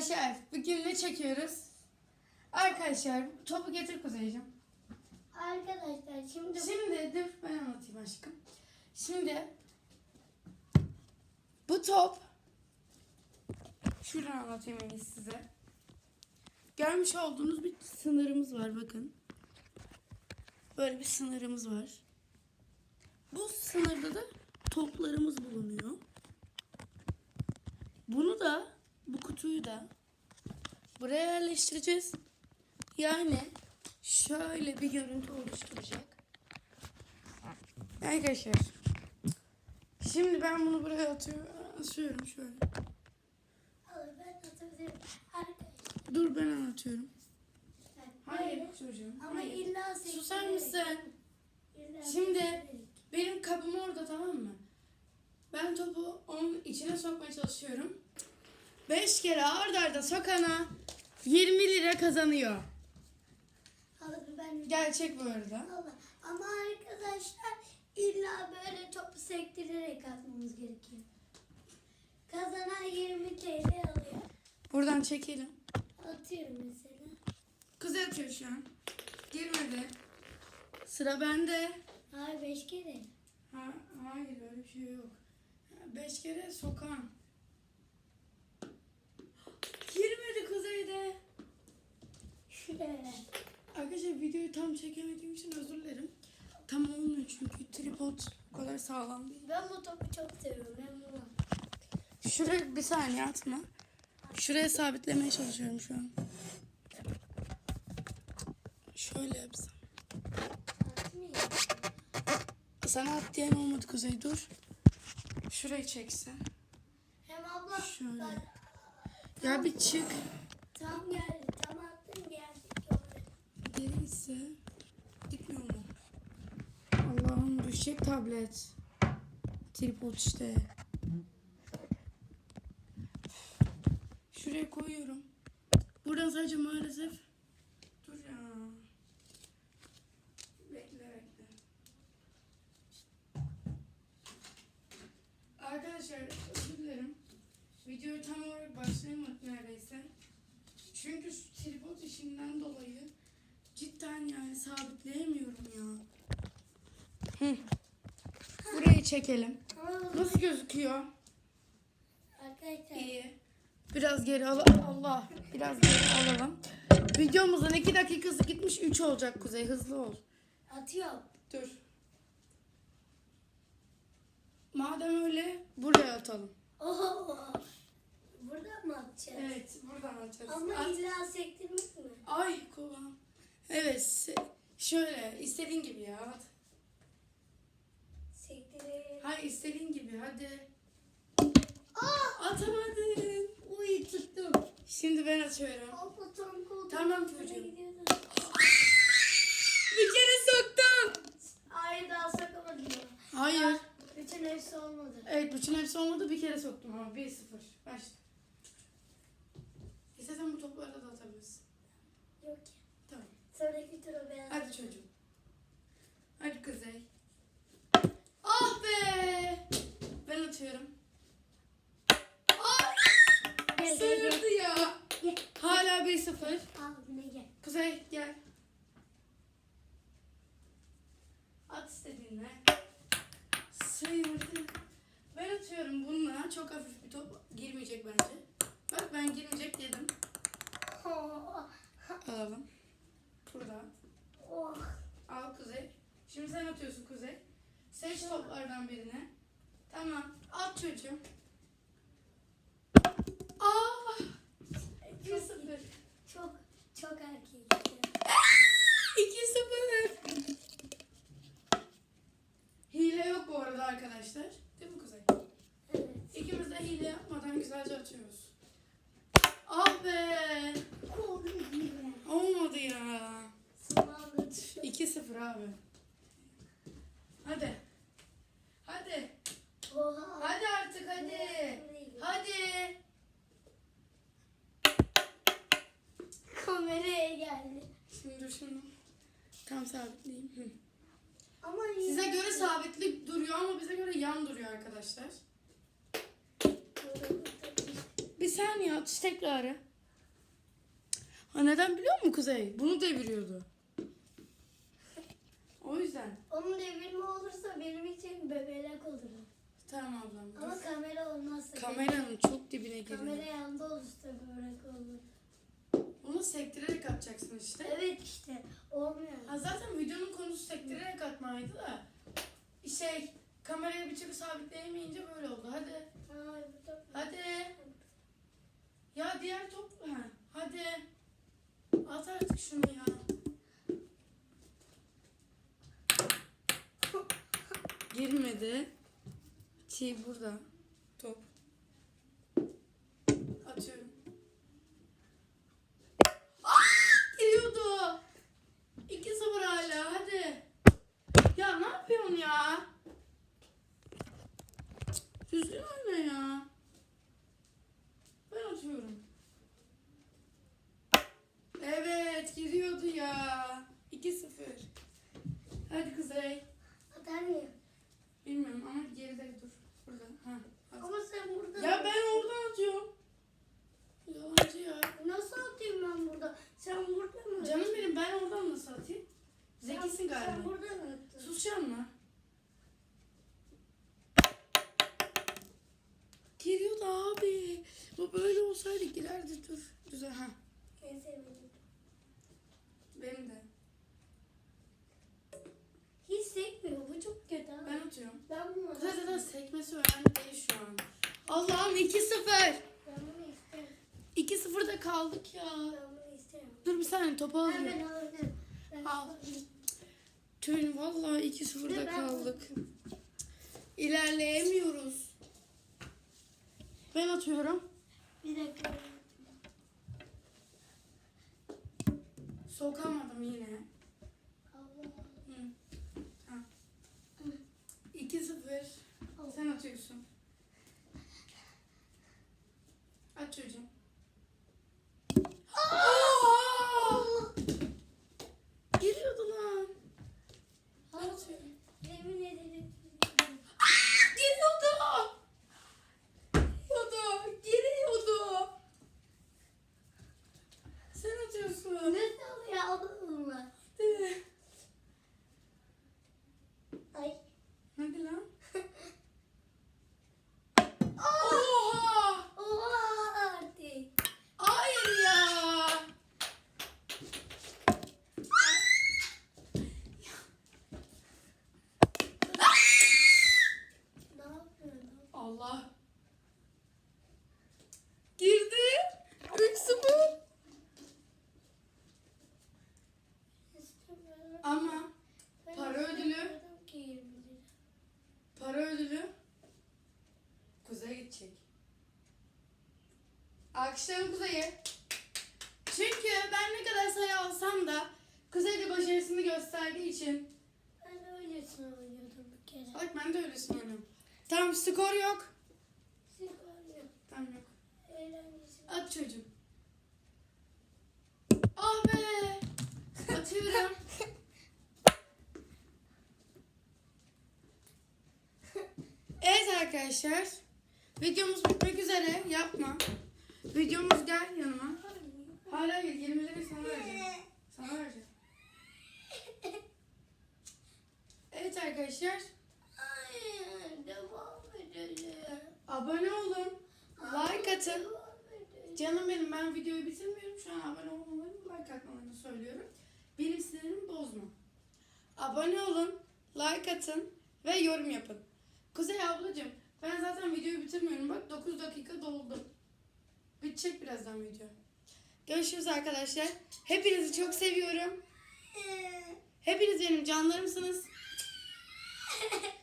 Arkadaşlar bugün ne çekiyoruz? Arkadaşlar topu getir Kuzeyciğim. Arkadaşlar şimdi Şimdi dur ben anlatayım aşkım. Şimdi bu top şuradan anlatayım en iyisi size. Görmüş olduğunuz bir sınırımız var bakın. Böyle bir sınırımız var. Bu sınırda da toplarımız bulunuyor. Bunu da bu kutuyu da buraya yerleştireceğiz. Yani şöyle bir görüntü oluşturacak. Arkadaşlar. Şimdi ben bunu buraya atıyorum. Asıyorum şöyle. Dur ben anlatıyorum. Hayır çocuğum. Ama Hayır. illa Susar mısın? Şimdi-. Benim kabım orada tamam mı? Ben topu onun içine sokmaya çalışıyorum. 5 kere arda arda sokana 20 lira kazanıyor. Alın ben Gerçek bu arada. Alın. Ama arkadaşlar illa böyle topu sektirerek atmamız gerekiyor. Kazanan 20 TL alıyor. Buradan çekelim. Atıyorum mesela. Kuzey atıyor şu an. Girmedi. Sıra bende. Hayır 5 kere. Ha, hayır öyle bir şey yok. Beş kere sokan. Girmedi kuzeyde. Şuraya. Arkadaşlar videoyu tam çekemediğim için özür dilerim. Tam olmuyor çünkü tripod o kadar sağlam değil. Ben bu topu çok seviyorum. Ben bunu. Şuraya bir saniye atma. Şuraya sabitlemeye çalışıyorum şu an. Şöyle yapsam. Sana at diyen olmadı Kuzey dur. Şurayı çeksen. Hem abla Şöyle. bak, Ya bir çık. tam geldi. Tam. Geri ise gitmiyor mu? Allah'ım düşecek tablet. Tripod işte. Şuraya koyuyorum. Buradan sadece maalesef dur ya. Bekle bekle. Arkadaşlar özür dilerim. Videoyu tam olarak başlayamadık neredeyse. Çünkü tripod işinden dolayı cidden yani sabitleyemiyorum ya. Hı. Burayı çekelim. Nasıl gözüküyor? arkadaşlar İyi. Biraz geri al Allah. Biraz geri alalım. Videomuzun 2 dakikası gitmiş 3 olacak Kuzey. Hızlı ol. atıyorum. Dur. Madem öyle buraya atalım. Oho. Buradan mı atacağız? Evet buradan atacağız. Ama At. illa sektirmek mi? Ay kulağım. Evet. Şöyle istediğin gibi ya. At. Sektirerek. Hayır istediğin gibi hadi. Aa! Atamadın. Uy tuttum. Şimdi ben atıyorum. Abla tam Tamam çocuğum. Bir kere soktum. Hayır daha sokamadım. Hayır. Bütün hepsi olmadı. Evet bütün hepsi olmadı bir kere soktum ama 1-0. Başla. İstersen bu topları da atabilirsin. Yok ki. Tamam. Beyaz. Hadi çocuğum. Hadi Kuzey. Ah be! Ben atıyorum. Ah! Gel, gel, Sıyırdı ya. Gel. Hala 1-0. Al yine gel. Kuzey gel. At istediğinle. Sıyırdı. Ben atıyorum bununla. Çok hafif bir top. Girmeyecek bence. Bak ben girmeyecek dedim. Alalım. Burada. Oh. Al Kuzey. Şimdi sen atıyorsun Kuzey. Seç toplardan birini. Tamam. At çocuğum. Aa! 1-0. Çok çok erkek. 2-0. Hile yok bu arada arkadaşlar. Değil mi Kuzey? Evet. İkimiz de hile yapmadan güzelce atıyoruz. Ah be! Oldu gibi. Olmadı ya. Sınavda düştüm. 2-0 abi. Hadi. Hadi. Oha. Hadi artık hadi. Hadi. Kameraya geldi. Şimdi dur şunu. Tam sabitleyeyim. Hı. Ama Size yine- göre sabitlik duruyor ama bize göre yan duruyor arkadaşlar. Bir saniye atış tekrarı. Ha neden biliyor musun Kuzey? Bunu deviriyordu. O yüzden. Onun devirme olursa benim için bebelek olur. Tamam ablam. dur. Ama kamera olmazsa. Kameranın çok dibine giriyor. Kamera yanında olursa bebelek olur. Bunu sektirerek atacaksın işte. Evet işte olmuyor. Ha zaten videonun konusu sektirerek atmaydı da. Şey kamerayı bir türlü sabitleyemeyince böyle oldu. Hadi. Hadi. Ya diğer top. Ha, hadi. At artık şunu ya. Girmedi. Şey burada. Top. Atıyorum. Aa, giriyordu. 2-0 hala hadi. Ya ne yapıyorsun ya? Düzgün oyna ya. Ben atıyorum. Evet giriyordu ya. 2-0. Hadi Kuzey. Atar mıyım? Bilmiyorum ama geride dur. Burada. Ha. at. Ama sen burada... Ya ben oradan atıyorum. Yalancı ya. Nasıl atayım ben burada? Sen burada mı? Canım benim ben oradan nasıl atayım? Zekisin Sen galiba. burada mı attın? Susacağım mı? Giriyordu abi. Bu böyle olsaydı girerdi dur. Güzel ha. En sevmediğim. Benim de. Hiç sekmiyor. Bu çok kötü. ha. Ben atıyorum. Ben bunu Kıza zaten sekmesi önemli değil şu an. Allah'ım 2-0. Ben bunu isterim. 2-0'da kaldık ya. Ben bunu isterim. Dur bir saniye topu Ben, alayım. ben alabilirim. Ben Al. Tüyün vallahi 2-0'da Ben- kaldık. İlerleyemiyoruz. Ben atıyorum. Bir dakika. Sokamadım yine. Ha. 2-0. Sen atıyorsun. At çocuğum. Atıyorum. Yemin ederim. Giriyordu. Giriyordu. Giriyordu. Sen atıyorsun. Nasıl oluyor Allah'ım Hadi. Ay. Hadi lan. Oha! Oha artık. Hayır ya. Ne yapıyorsun? Allah. Girdi. 3-0. İstemiyorum. Ama Para ödülü. istemiyorum ki 20 lira. para ödülü Kuzey'e gidecek. Alkışlarım Kuzey'e. Çünkü ben ne kadar sayı alsam da Kuzey de başarısını gösterdiği için. Ben öylesine oynuyordum bir kere. Bak ben de öylesin oynuyorum. Tamam skor yok. Sigara Tamam yok. eğlencesi. At çocuğum. Ah be. Atıyorum. evet arkadaşlar. Videomuz bitmek üzere. Yapma. Videomuz gel yanıma. Hala hayır 20 lirayı sana vereceğim. Sana vereceğim. Evet arkadaşlar. Hayır, devam edelim. Abone olun. Like atın. Devam edelim. Canım benim ben videoyu bitirmiyorum. Şu an abone olmalarını, like atmalarını söylüyorum. Benim sinirimi bozma. Abone olun, like atın ve yorum yapın. Kuzey ablacığım ben zaten videoyu bitirmiyorum. Bak 9 dakika doldu. Bitecek birazdan video. Görüşürüz arkadaşlar. Hepinizi çok seviyorum. Hepiniz benim canlarımsınız.